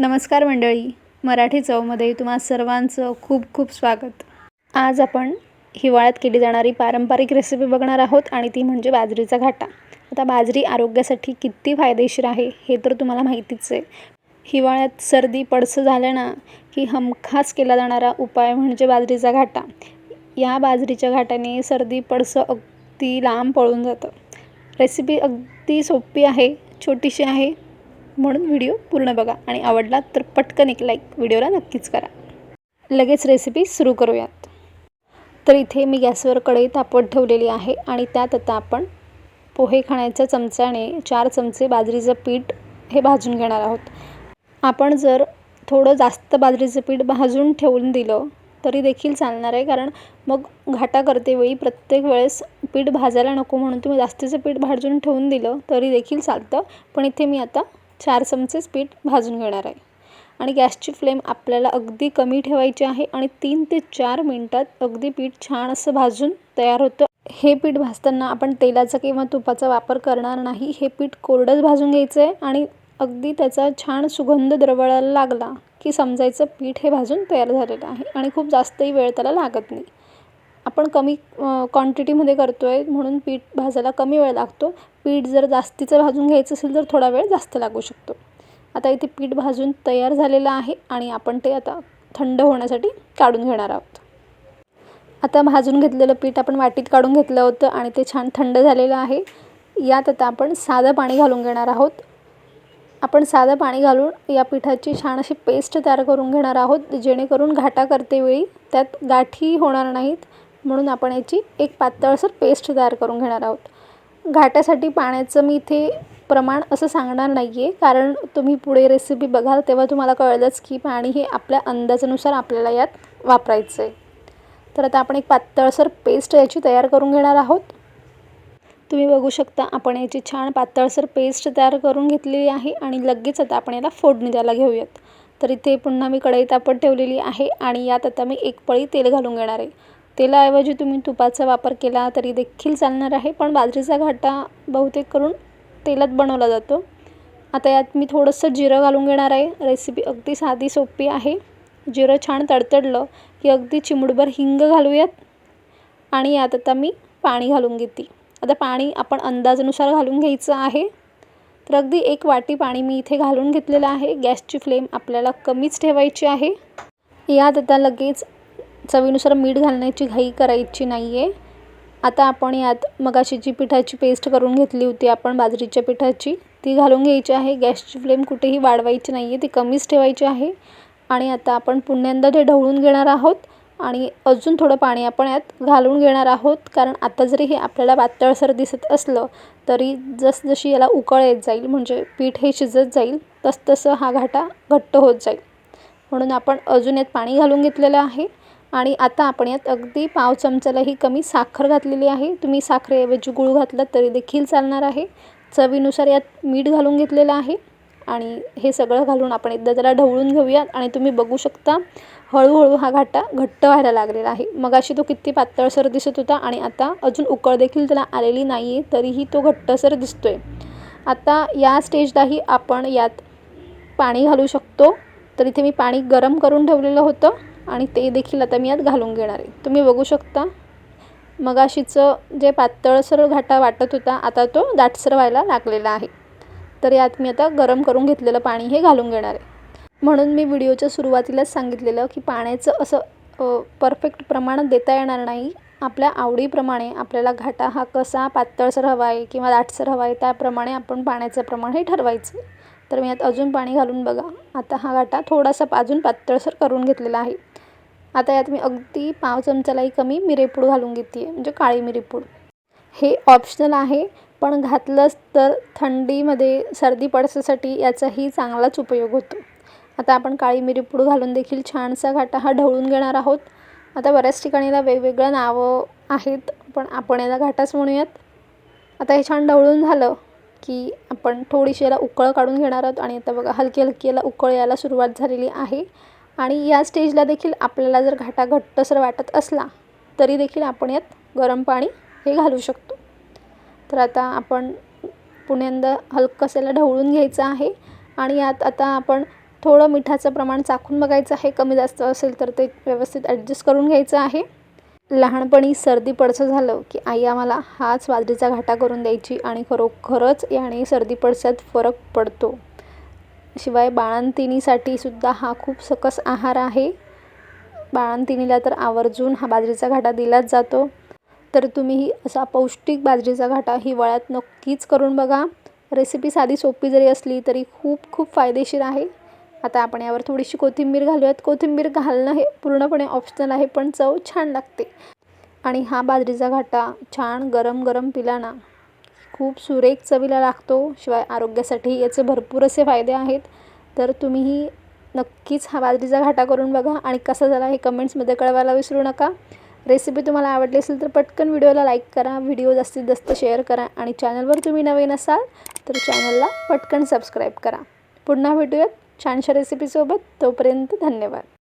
नमस्कार मंडळी. मराठी चवमध्ये तुम्हा सर्वांचं खूप खूप स्वागत. आज आपण हिवाळ्यात केली जाणारी पारंपरिक रेसिपी बघणार आहोत आणि ती म्हणजे बाजरीचा घाटा. आता बाजरी आरोग्यासाठी किती फायदेशीर आहे हे तर तुम्हाला माहितीच आहे. हिवाळ्यात सर्दी पडसं झालं ना की हमखास केला जाणारा उपाय म्हणजे बाजरीचा घाटा. या बाजरीच्या घाटाने सर्दी पडसं अगदी लांब पळून जातं. रेसिपी अगदी सोपी आहे छोटीशी आहे म्हणून व्हिडिओ पूर्ण बघा आणि आवडला तर पटकन एक लाईक व्हिडिओला नक्कीच करा. लगेच रेसिपी सुरू करूयात. तर इथे मी गॅसवर कढई तापवत ठेवलेली आहे आणि त्यात आता आपण पोहे खाण्याच्या चमच्याने चार चमचे बाजरीचं पीठ हे भाजून घेणार आहोत. आपण जर थोडं जास्त बाजरीचं पीठ भाजून ठेवून दिलं तरी देखील चालणार आहे कारण मग घाटा करते वेळी प्रत्येक वेळेस पीठ भाजायला नको म्हणून तुम्ही जास्तीचं पीठ भाजून ठेवून दिलं तरी देखील चालतं. पण इथे मी आता चार चमचेच पीठ भाजून घेणार आहे. आणि गॅसची फ्लेम आपल्याला अगदी कमी ठेवायची आहे आणि तीन ते चार मिनटात अगदी पीठ छान असं भाजून तयार होतं. हे पीठ भाजताना आपण तेलाचा किंवा तुपाचा वापर करणार नाही. हे पीठ कोरडंच भाजून घ्यायचं आहे आणि अगदी त्याचा छान सुगंध द्रवळायला लागला की समजायचं पीठ हे भाजून तयार झालेलं आहे आणि खूप जास्तही वेळ त्याला लागत नाही. आपण कमी क्वांटिटीमध्ये करतो आहे म्हणून पीठ भाजायला कमी वेळ लागतो. पीठ जर जास्तीचं भाजून घ्यायचं असेल तर थोडा वेळ जास्त लागू शकतो. आता इथे पीठ भाजून तयार झालेलं आहे आणि आपण ते आता थंड होण्यासाठी काढून घेणार आहोत. आता भाजून घेतलेलं पीठ आपण वाटीत काढून घेतलं होतं आणि ते छान थंड झालेलं आहे. यात आता आपण साधं पाणी घालून घेणार आहोत. आपण साधं पाणी घालून या पिठाची छान अशी पेस्ट तयार करून घेणार आहोत जेणेकरून घाटा करते वेळी त्यात गाठी होणार नाहीत म्हणून आपण याची एक पातळसर पेस्ट तयार करून घेणार आहोत. घाटासाठी पाण्याचं मी इथे प्रमाण असं सांगणार नाही आहे कारण तुम्ही पुढे रेसिपी बघाल तेव्हा तुम्हाला कळलंच की पाणी हे आपल्या अंदाजानुसार आपल्याला यात वापरायचं आहे तर आता आपण एक पातळसर पेस्ट याची तयार करून घेणार आहोत. तुम्ही बघू शकता आपण याची छान पातळसर पेस्ट तयार करून घेतलेली आहे आणि लगेच आता आपण याला फोडणी द्यायला घेऊयात. तर इथे पुन्हा मी कढई तापत ठेवलेली आहे आणि यात आता मी एक पळी तेल घालून घेणार आहे. तेलाऐवजी तुम्ही तुपाचा वापर केला तरी देखील चालणार आहे पण बाजरीचा घाटा बहुतेक करून तेलात बनवला जातो. आता यात मी थोडंसं जिरं घालून घेणार आहे. रेसिपी अगदी साधी सोपी आहे. जिरं छान तडतडलं की अगदी चिमुडभर हिंग घालूयात. आणि यात आता मी पाणी घालून घेते. आता पाणी आपण अंदाजानुसार घालून घ्यायचं आहे. तर अगदी एक वाटी पाणी मी इथे घालून घेतलेलं आहे. गॅसची फ्लेम आपल्याला कमीच ठेवायची आहे. यात आता लगेच चवीनुसार मीठ घालण्याची घाई करायची नाही आहे आता आपण यात मगाशी जी पिठाची पेस्ट करून घेतली होती आपण बाजरीच्या पिठाची. ती घालून घ्यायची आहे. गॅसची फ्लेम कुठेही वाढवायची नाही आहे ती कमीच ठेवायची आहे. आणि आता आपण पुण्यांदा ते ढवळून घेणार आहोत. आणि अजून थोडं पाणी आपण यात घालून घेणार आहोत. कारण आता जरी हे आपल्याला पातळसर दिसत असलं तरी जसजशी याला उकळ येत जाईल म्हणजे पीठ हे शिजत जाईल तसतसं हा घाटा घट्ट होत जाईल. म्हणून आपण अजून यात पाणी घालून घेतलेलं आहे. आणि आता आपण यात अगदी पाव चमचालाही कमी साखर घातलेली आहे. तुम्ही साखरेऐवजी गूळ घातलं तरी देखील चालणार आहे. चवीनुसार यात मीठ घालून घेतलेलं आहे. आणि हे सगळं घालून आपण एकदा त्याला ढवळून घेऊयात आणि तुम्ही बघू शकता हळूहळू हा घाटा घट्ट व्हायला लागलेला आहे. मगाशी तो किती पातळसर दिसत होता आणि आता अजून उकळ देखील त्याला आलेली नाही आहे तरीही तो घट्टसर दिसतो आहे आता या स्टेजलाही आपण यात पाणी घालू शकतो. तर इथे मी पाणी गरम करून ठेवलेलं होतं. आणि ते देखील आता मी यात घालून घेणार आहे. तुम्ही बघू शकता. मगाशीचं जे पातळसर घाटा वाटत होता आता तो दाटसर व्हायला लागलेला आहे. तर यात मी आता गरम करून घेतलेलं पाणी हे घालून घेणार आहे. म्हणून मी व्हिडिओच्या सुरुवातीलाच सांगितलेलं की पाण्याचं असं परफेक्ट प्रमाण देता येणार नाही. आपल्या आवडीप्रमाणे आपल्याला घाटा हा कसा पातळसर हवा आहे किंवा दाटसर हवा आहे त्याप्रमाणे आपण पाण्याचं प्रमाण हे ठरवायचं. तर मी यात अजून पाणी घालून बघा. आता हा घाटा थोडासा अजून पातळसर करून घेतलेला आहे. आता यात मी अगदी पाव चमचालाही कमी मिरेपूड घालून घेते आहे म्हणजे काळी मिरेपूड हे ऑप्शनल आहे पण घातलंच तर थंडीमध्ये सर्दी पडसासाठी याचाही चांगलाच उपयोग होतो. आता आपण काळी मिरीपूड घालून देखील छानसा घाटा हा ढवळून घेणार आहोत. आता बऱ्याच ठिकाणी याला वेगवेगळं नावं आहेत पण आपण याला घाटाच म्हणूयात. आता हे छान ढवळून झालं की आपण थोडीशी याला उकळ काढून घेणार आहोत आणि आता बघा हलकी हलकी याला उकळ यायला सुरुवात झालेली आहे. आणि या स्टेजला देखील आपल्याला जर घाटा घट्टसर वाटत असला तरी देखील आपण यात गरम पाणी हे घालू शकतो. तर आता आपण पुण्यांदा हलकसेला ढवळून घ्यायचं आहे आणि यात आता आपण थोडं मिठाचं प्रमाण चाखून बघायचं आहे. कमी जास्त असेल तर ते व्यवस्थित ॲडजस्ट करून घ्यायचं आहे. लहानपणी सर्दी पडसं झालं की आई आम्हाला हाच बाजरीचा घाटा करून द्यायची आणि खरोखरच याने सर्दी पडसात फरक पडतो. शिवाय बाळंतिणीसाठी सुद्धा हा खूप सकस आहार आहे. बाळंतिणीला तर आवर्जून हा बाजरीचा घाटा दिलाच जातो. तर तुम्हीही असा पौष्टिक बाजरीचा घाटा हिवाळ्यात नक्कीच करून बघा. रेसिपी साधी सोपी जरी असली तरी खूप खूप फायदेशीर आहे. आता आपण यावर थोडीशी कोथिंबीर घालूयात. कोथिंबीर घालणं हे पूर्णपणे ऑप्शनल आहे पण चव छान लागते. आणि हा बाजरीचा घाटा छान गरम गरम पिला ना खूप सुरेख चवीला लागतो. शिवाय आरोग्यासाठी याचे भरपूर असे फायदे आहेत. तर तुम्हीही नक्कीच हा बाजरीचा घाटा करून बघा. आणि कसा झाला हे कमेंट्समध्ये कळवायला विसरू नका. रेसिपी तुम्हाला आवडली असेल तर पटकन व्हिडिओला लाईक करा. व्हिडिओ जास्तीत जास्त शेअर करा. आणि चॅनलवर तुम्ही नवीन असाल तर चॅनलला पटकन सबस्क्राईब करा. पुन्हा भेटूयात छानशा रेसिपीसोबत. तोपर्यंत धन्यवाद.